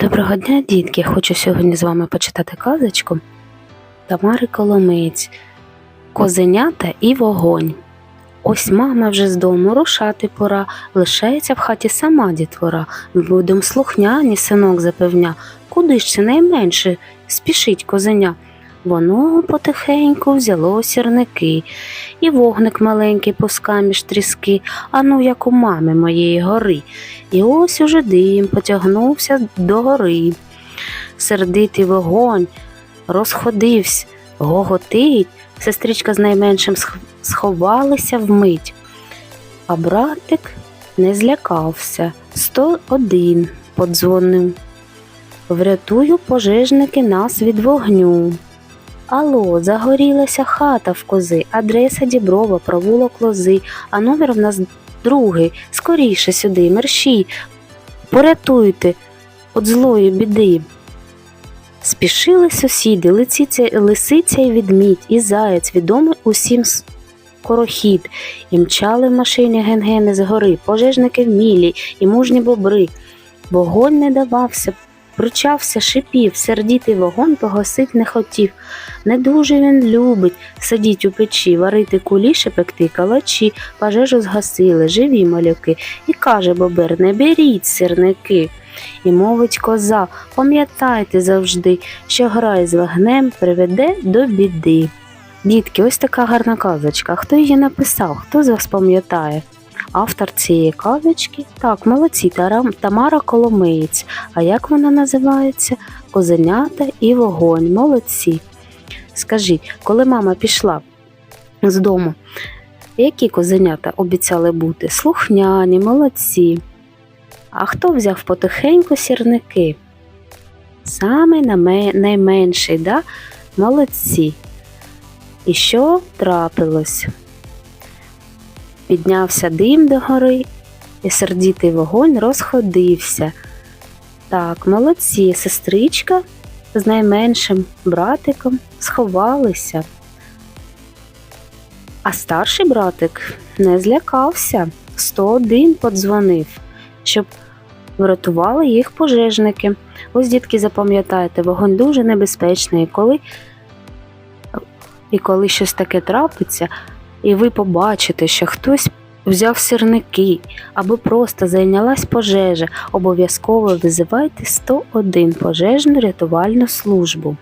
Доброго дня, дітки! Хочу сьогодні з вами почитати казочку Тамари Коломиць Козенята і вогонь. Ось мама вже з дому рушати пора, лишається в хаті сама дітвора. Будем слухняні, синок запевня, куди ж це найменше спішить козеня. Воно потихеньку взяло сірники, і вогник маленький пускав між тріски, а ну як у мами моєї гори. І ось уже дим потягнувся до гори. Сердитий вогонь розходився, гоготить, сестричка з найменшим сх- сховалися вмить. А братик не злякався. Сто один подзвонив. Врятую пожежники нас від вогню. Алло, загорілася хата в кози, адреса Діброва, провулок лози, а номер в нас другий. Скоріше сюди, мерщій, порятуйте від злої біди. Спішили сусіди, лисиця, лисиця й відмідь, і заяць, відомий усім скорохід, і мчали в машині генгени з гори, пожежники вмілі і мужні бобри. Вогонь не давався, пручався, шипів, сердітий вогонь погасить не хотів. Не дуже він любить сидіть у печі, варити куліші, пекти калачі, пожежу згасили, живі малюки, і каже бобер, не беріть сирники. І мовить коза, пам'ятайте завжди, що грай з вогнем приведе до біди. Дітки, ось така гарна казочка. Хто її написав? Хто з вас пам'ятає? Автор цієї казочки? Так, молодці, Тамара Коломиєць. А як вона називається? Козенята і вогонь. Молодці. Скажіть, коли мама пішла з дому, які козенята обіцяли бути? Слухняні, молодці. А хто взяв потихеньку сірники? Саме найменший, да? Молодці. І що трапилось? Піднявся дим до гори, і сердітий вогонь розходився. Так, молодці, сестричка з найменшим братиком сховалися. А старший братик не злякався, 101 подзвонив, щоб врятували їх пожежники. Ось, дітки, запам'ятайте, вогонь дуже небезпечний, і коли, і коли щось таке трапиться, і ви побачите, що хтось взяв сірники або просто зайнялась пожежа, обов'язково визивайте 101 пожежну рятувальну службу.